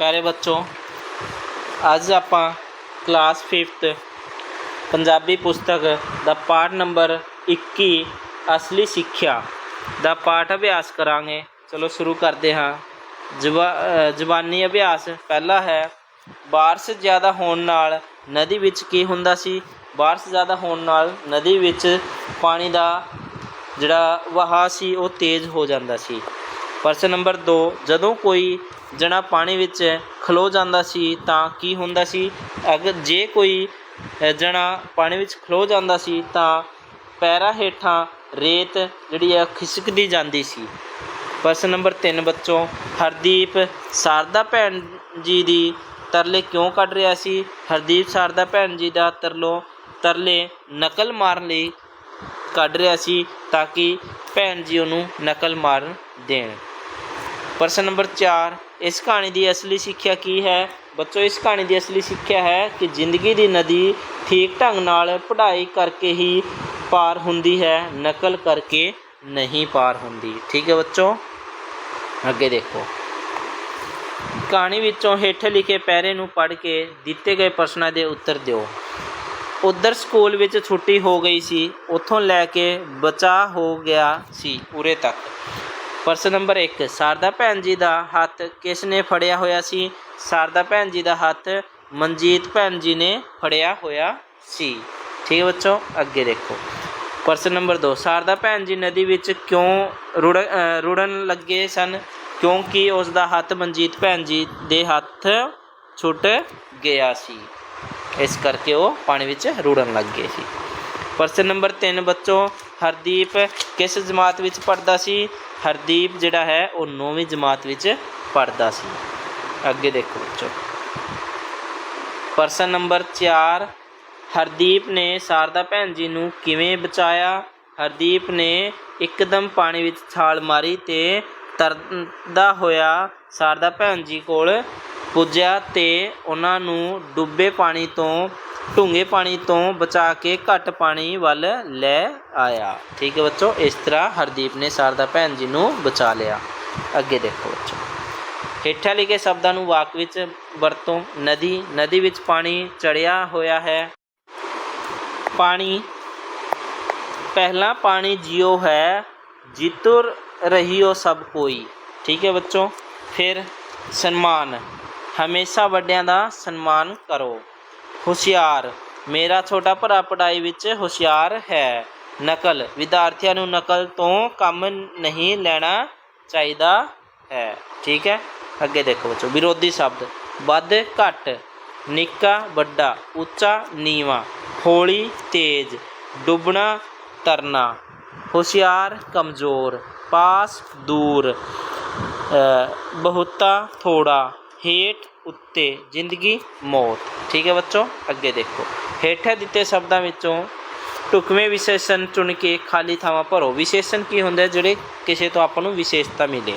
ਪਿਆਰੇ ਬੱਚੋ ਅੱਜ ਆਪਾਂ ਕਲਾਸ 5th ਪੰਜਾਬੀ ਪੁਸਤਕ ਦਾ ਪਾਠ ਨੰਬਰ 21 ਅਸਲੀ ਸਿੱਖਿਆ ਦਾ ਪਾਠ ਅਭਿਆਸ ਕਰਾਂਗੇ। ਚਲੋ ਸ਼ੁਰੂ ਕਰਦੇ ਹਾਂ। ਜ਼ੁਬਾ- ਅ, ਅਭਿਆਸ ਪਹਿਲਾ ਹੈ ਬਾਰਿਸ਼ ਜ਼ਿਆਦਾ ਹੋਣ ਨਾਲ ਨਦੀ ਵਿੱਚ ਕੀ ਹੁੰਦਾ ਸੀ? ਬਾਰਿਸ਼ ਜ਼ਿਆਦਾ ਹੋਣ ਨਾਲ ਨਦੀ ਵਿੱਚ ਪਾਣੀ ਦਾ ਜਿਹੜਾ ਵਹਾਅ ਸੀ ਉਹ ਤੇਜ਼ ਹੋ ਜਾਂਦਾ ਸੀ। ਪ੍ਰਸ਼ਨ ਨੰਬਰ 2 ਜਦੋਂ ਕੋਈ ਜਣਾ ਪਾਣੀ ਵਿੱਚ ਖਲੋ ਜਾਂਦਾ ਸੀ ਤਾਂ ਕੀ ਹੁੰਦਾ ਸੀ? ਅਗਰ ਜੇ ਕੋਈ ਜਣਾ ਪਾਣੀ ਵਿੱਚ ਖਲੋ ਜਾਂਦਾ ਸੀ ਤਾਂ ਪੈਰਾਂ ਹੇਠਾਂ ਰੇਤ ਜਿਹੜੀ ਆ ਖਿਸਕਦੀ ਜਾਂਦੀ ਸੀ। ਪ੍ਰਸ਼ਨ ਨੰਬਰ 3 ਬੱਚੋ, ਹਰਦੀਪ ਸਾਰਦਾ ਭੈਣ ਜੀ ਦੀ ਤਰਲੇ ਕਿਉਂ ਕੱਢ ਰਿਹਾ ਸੀ? ਹਰਦੀਪ ਸਾਰਦਾ ਭੈਣ ਜੀ ਦਾ ਤਰਲੋ, ਤਰਲੇ ਨਕਲ ਮਾਰਨ ਲਈ ਕੱਢ ਰਿਹਾ ਸੀ ਤਾਂ ਕਿ ਭੈਣ ਜੀ ਉਹਨੂੰ ਨਕਲ ਮਾਰਨ ਦੇਣ। ਪ੍ਰਸ਼ਨ ਨੰਬਰ 4 ਇਸ ਕਹਾਣੀ ਦੀ ਅਸਲੀ ਸਿੱਖਿਆ ਕੀ ਹੈ? ਬੱਚੋ, ਇਸ ਕਹਾਣੀ ਦੀ ਅਸਲੀ ਸਿੱਖਿਆ ਹੈ ਕਿ ਜ਼ਿੰਦਗੀ ਦੀ ਨਦੀ ਠੀਕ ਢੰਗ ਨਾਲ ਪੜ੍ਹਾਈ ਕਰਕੇ ਹੀ ਪਾਰ ਹੁੰਦੀ ਹੈ, ਨਕਲ ਕਰਕੇ ਨਹੀਂ ਪਾਰ ਹੁੰਦੀ। ਠੀਕ ਹੈ ਬੱਚੋ? ਅੱਗੇ ਦੇਖੋ। ਕਹਾਣੀ ਵਿੱਚੋਂ ਹੇਠ ਲਿਖੇ ਪੈਰੇ ਨੂੰ ਪੜ੍ਹ ਕੇ ਦਿੱਤੇ ਗਏ ਪ੍ਰਸ਼ਨਾਂ ਦੇ ਉੱਤਰ ਦਿਓ। ਉਧਰ ਸਕੂਲ ਵਿੱਚ ਛੁੱਟੀ ਹੋ ਗਈ ਸੀ, ਉੱਥੋਂ ਲੈ ਕੇ ਬਚਾ ਹੋ ਗਿਆ ਸੀ ਉਰੇ ਤੱਕ। ਪ੍ਰਸ਼ਨ ਨੰਬਰ 1 ਸਾਰਦਾ ਭੈਣ ਜੀ ਦਾ ਹੱਥ ਕਿਸ ਨੇ ਫੜਿਆ ਹੋਇਆ ਸੀ? ਸਾਰਦਾ ਭੈਣ ਜੀ ਦਾ ਹੱਥ ਮਨਜੀਤ ਭੈਣ ਜੀ ਨੇ ਫੜਿਆ ਹੋਇਆ ਸੀ। ਠੀਕ ਹੈ ਬੱਚੋ, ਅੱਗੇ ਦੇਖੋ। ਪ੍ਰਸ਼ਨ ਨੰਬਰ 2 ਸਾਰਦਾ ਭੈਣ ਜੀ ਨਦੀ ਵਿੱਚ ਕਿਉਂ ਰੁੜ ਰੁੜਨ ਲੱਗੇ ਸਨ? ਕਿਉਂਕਿ ਉਸ ਦਾ ਹੱਥ ਮਨਜੀਤ ਭੈਣ ਜੀ ਦੇ ਹੱਥ ਛੁੱਟ ਗਿਆ ਸੀ। ਇਸ ਕਰਕੇ ਉਹ ਪਾਣੀ ਵਿੱਚ ਰੁੜਨ ਲੱਗ ਗਏ ਸੀ। ਪ੍ਰਸ਼ਨ ਨੰਬਰ 3 ਬੱਚੋ ਹਰਦੀਪ ਕਿਸ ਜਮਾਤ ਵਿੱਚ ਪੜਦਾ ਸੀ? ਹਰਦੀਪ ਜਿਹੜਾ ਹੈ, ਉਹ 9ਵੀਂ ਜਮਾਤ ਵਿੱਚ ਪੜਦਾ ਸੀ। ਅੱਗੇ ਦੇਖੋ ਬੱਚੋ। ਪ੍ਰਸ਼ਨ ਨੰਬਰ 4 ਹਰਦੀਪ ਨੇ ਸਾਰਦਾ ਭੈਣ ਜੀ ਨੂੰ ਕਿਵੇਂ ਬਚਾਇਆ? ਹਰਦੀਪ ਨੇ ਇੱਕਦਮ ਪਾਣੀ ਵਿੱਚ ਛਾਲ ਮਾਰੀ ਤੇ ਤਰਦਾ ਹੋਇਆ ਸਾਰਦਾ ਭੈਣ ਜੀ ਕੋਲ ਪੁੱਜਿਆ ਤੇ ਉਹਨਾਂ ਨੂੰ ਡੁੱਬੇ ਪਾਣੀ ਤੋਂ ਢੂੰਘੇ ਪਾਣੀ ਤੋਂ ਬਚਾ ਕੇ ਘੱਟ ਪਾਣੀ ਵੱਲ ਲੈ ਆਇਆ। ਠੀਕ ਹੈ ਬੱਚੋ, ਇਸ ਤਰ੍ਹਾਂ ਹਰਦੀਪ ਨੇ ਸਾਰਦਾ ਭੈਣ ਜੀ ਨੂੰ ਬਚਾ ਲਿਆ। ਅੱਗੇ ਦੇਖੋ ਬੱਚੋ। ਹੇਠਾਂ ਲਿਖੇ ਸ਼ਬਦਾਂ ਨੂੰ ਵਾਕ ਵਿੱਚ ਵਰਤੋ, ਨਦੀ ਨਦੀ ਵਿੱਚ ਪਾਣੀ ਚੜਿਆ ਹੋਇਆ ਹੈ। ਪਾਣੀ, ਪਹਿਲਾ ਪਾਣੀ ਜਿਉ ਹੈ, ਜਿਤੁਰ ਰਹੀਓ ਸਭ ਕੋਈ। ਠੀਕ ਹੈ ਬੱਚੋ, ਫਿਰ ਸਨਮਾਨ। ਹਮੇਸ਼ਾ ਵੱਡਿਆਂ ਦਾ ਸਨਮਾਨ ਕਰੋ। ਹੁਸ਼ਿਆਰ। ਮੇਰਾ ਛੋਟਾ ਭਰਾ ਪੜ੍ਹਾਈ ਵਿੱਚ ਹੁਸ਼ਿਆਰ ਹੈ। ਨਕਲ। ਵਿਦਿਆਰਥੀਆਂ ਨੂੰ ਨਕਲ ਤੋਂ ਕੰਮ ਨਹੀਂ ਲੈਣਾ ਚਾਹੀਦਾ ਹੈ। ਠੀਕ ਹੈ? ਅੱਗੇ ਦੇਖੋ ਬੱਚੋ। ਵਿਰੋਧੀ ਸ਼ਬਦ। ਵੱਧ, ਘੱਟ, ਨਿੱਕਾ, ਵੱਡਾ, ਉੱਚਾ, ਨੀਵਾ, ਹੌਲੀ, ਤੇਜ਼, ਡੁੱਬਣਾ, ਤਰਨਾ। ਹੁਸ਼ਿਆਰ, ਕਮਜ਼ੋਰ, ਪਾਸ, ਦੂਰ ਬਹੁਤਾ ਥੋੜਾ ਹੇਠ ਉੱਤੇ ਜ਼ਿੰਦਗੀ, ਮੌਤ। ਠੀਕ ਹੈ ਬੱਚੋ? ਅੱਗੇ ਦੇਖੋ। ਹੇਠਾਂ ਦਿੱਤੇ ਸ਼ਬਦਾਂ ਵਿੱਚੋਂ ਢੁਕਵੇਂ ਵਿਸ਼ੇਸ਼ਣ ਚੁਣ ਕੇ ਖਾਲੀ ਥਾਵਾਂ ਭਰੋ। ਵਿਸ਼ੇਸ਼ਣ ਕੀ ਹੁੰਦੇ ਜਿਹੜੇ ਕਿਸੇ ਤੋਂ ਆਪਾਂ ਨੂੰ ਵਿਸ਼ੇਸ਼ਤਾ ਮਿਲੇ।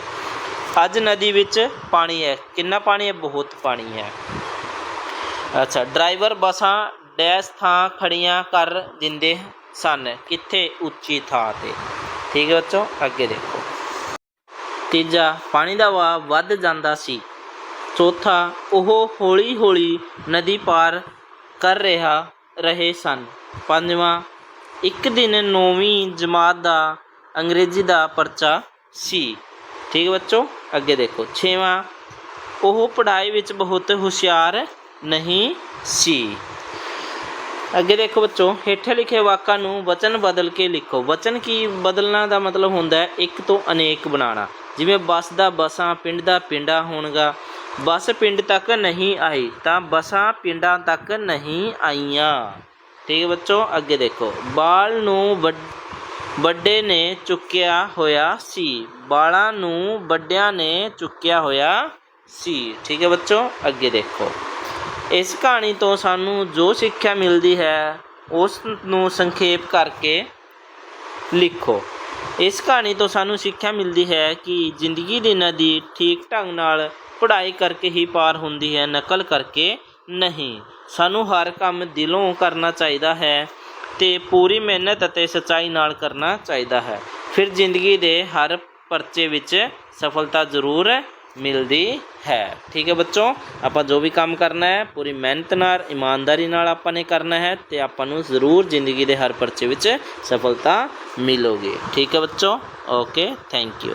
ਅੱਜ ਨਦੀ ਵਿੱਚ ਪਾਣੀ ਹੈ। ਕਿੰਨਾ ਪਾਣੀ ਹੈ? ਬਹੁਤ ਪਾਣੀ ਹੈ। ਅੱਛਾ, ਡਰਾਈਵਰ ਬੱਸਾਂ ਡੈਸ਼ ਥਾਂ ਖੜੀਆਂ ਕਰ ਦਿੰਦੇ ਸਨ। ਕਿੱਥੇ? ਉੱਚੀ ਥਾਂ ਤੇ। ਠੀਕ ਹੈ ਬੱਚੋ? ਅੱਗੇ ਦੇਖੋ। ਤੀਜਾ, ਪਾਣੀ ਦਾ ਵਹਾਅ ਵੱਧ ਜਾਂਦਾ ਸੀ। ਚੌਥਾ, ਉਹ ਹੌਲੀ ਹੌਲੀ ਨਦੀ ਪਾਰ ਕਰ ਰਿਹਾ, ਰਹੇ ਸਨ। ਪੰਜਵਾਂ, ਇੱਕ ਦਿਨ ਨੌਵੀਂ ਜਮਾਤ ਦਾ ਅੰਗਰੇਜ਼ੀ ਦਾ ਪਰਚਾ ਸੀ। ਠੀਕ ਬੱਚੋ, ਅੱਗੇ ਦੇਖੋ। ਛੇਵਾਂ, ਉਹ ਪੜ੍ਹਾਈ ਵਿੱਚ ਬਹੁਤ ਹੁਸ਼ਿਆਰ ਨਹੀਂ ਸੀ। ਅੱਗੇ ਦੇਖੋ ਬੱਚੋ, ਹੇਠੇ ਲਿਖੇ ਵਾਕਾਂ ਨੂੰ ਵਚਨ ਬਦਲ ਕੇ ਲਿਖੋ। ਵਚਨ ਕੀ ਬਦਲਣਾ ਦਾ ਮਤਲਬ ਹੁੰਦਾ ਹੈ, ਇੱਕ ਤੋਂ ਅਨੇਕ ਬਣਾਉਣਾ। ਜਿਵੇਂ ਬੱਸ ਦਾ ਬਸਾਂ, ਪਿੰਡ ਦਾ ਪਿੰਡਾ ਹੋਣਗਾ ਬੱਸ ਪਿੰਡ ਤੱਕ ਨਹੀਂ ਆਈ ਤਾਂ ਬੱਸਾਂ ਪਿੰਡਾਂ ਤੱਕ ਨਹੀਂ ਆਈਆਂ। ਠੀਕ ਹੈ ਬੱਚੋ, ਅੱਗੇ ਦੇਖੋ। ਬਾਲ ਨੂੰ ਵੱਡ- ਵੱਡੇ ਨੇ ਚੁੱਕਿਆ ਹੋਇਆ ਸੀ। ਬਾਲਾਂ ਨੂੰ ਵੱਡਿਆਂ ਨੇ ਚੁੱਕਿਆ ਹੋਇਆ ਸੀ। ਠੀਕ ਹੈ ਬੱਚੋ, ਅੱਗੇ ਦੇਖੋ। ਇਸ ਕਹਾਣੀ ਤੋਂ ਸਾਨੂੰ ਜੋ ਸਿੱਖਿਆ ਮਿਲਦੀ ਹੈ, ਉਸ ਨੂੰ ਸੰਖੇਪ ਕਰਕੇ ਲਿਖੋ। ਇਸ ਕਹਾਣੀ ਤੋਂ ਸਾਨੂੰ ਸਿੱਖਿਆ ਮਿਲਦੀ ਹੈ ਕਿ ਜ਼ਿੰਦਗੀ ਦੀ ਨਦੀ ਠੀਕ ਢੰਗ ਨਾਲ ਪੜ੍ਹਾਈ ਕਰਕੇ ਹੀ ਪਾਰ ਹੁੰਦੀ ਹੈ, ਨਕਲ ਕਰਕੇ ਨਹੀਂ। ਸਾਨੂੰ ਹਰ ਕੰਮ ਦਿਲੋਂ ਕਰਨਾ ਚਾਹੀਦਾ ਹੈ ਤੇ ਪੂਰੀ ਮਿਹਨਤ ਅਤੇ ਸੱਚਾਈ ਨਾਲ ਕਰਨਾ ਚਾਹੀਦਾ ਹੈ। ਫਿਰ ਜ਼ਿੰਦਗੀ ਦੇ ਹਰ ਪਰਚੇ ਵਿੱਚ ਸਫਲਤਾ ਜ਼ਰੂਰ ਮਿਲਦੀ ਹੈ। ਠੀਕ ਹੈ ਬੱਚੋ, ਆਪਾਂ ਜੋ ਵੀ ਕੰਮ ਕਰਨਾ ਹੈ, ਪੂਰੀ ਮਿਹਨਤ ਨਾਲ, ਇਮਾਨਦਾਰੀ ਨਾਲ ਆਪਾਂ ਨੇ ਕਰਨਾ ਹੈ ਤੇ ਆਪਾਂ ਨੂੰ ਜ਼ਰੂਰ ਜ਼ਿੰਦਗੀ ਦੇ ਹਰ ਪਰਚੇ ਵਿੱਚ ਸਫਲਤਾ ਮਿਲੋਗੀ। ਠੀਕ ਹੈ ਬੱਚੋ, ਓਕੇ, ਥੈਂਕ ਯੂ।